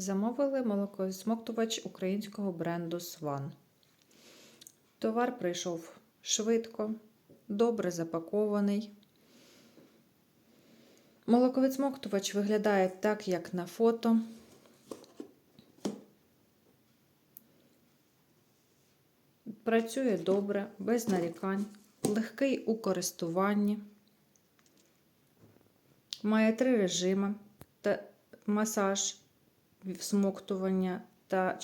Замовили молокосмоктувач українського бренду Сван. Товар прийшов швидко, добре запакований. Молоковідсмоктувач виглядає так, як на фото. Працює добре, без нарікань, легкий у користуванні. Має три режими: масаж, всмоктування та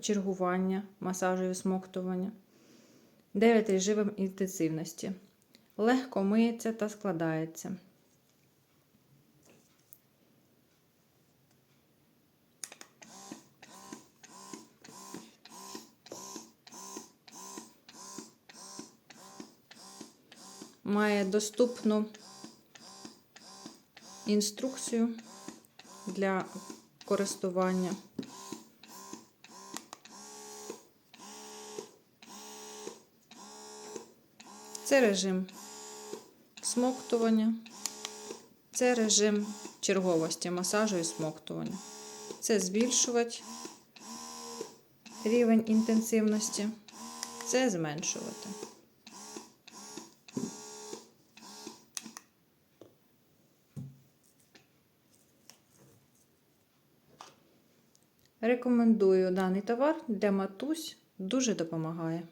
чергування, масажу і всмоктування. 9 режимів інтенсивності. Легко миється та складається. Має доступну інструкцію для користування. Це режим смоктування, це режим черговості, масажу і смоктування. Це збільшувати рівень інтенсивності, це зменшувати. Рекомендую даний товар для матусь, дуже допомагає.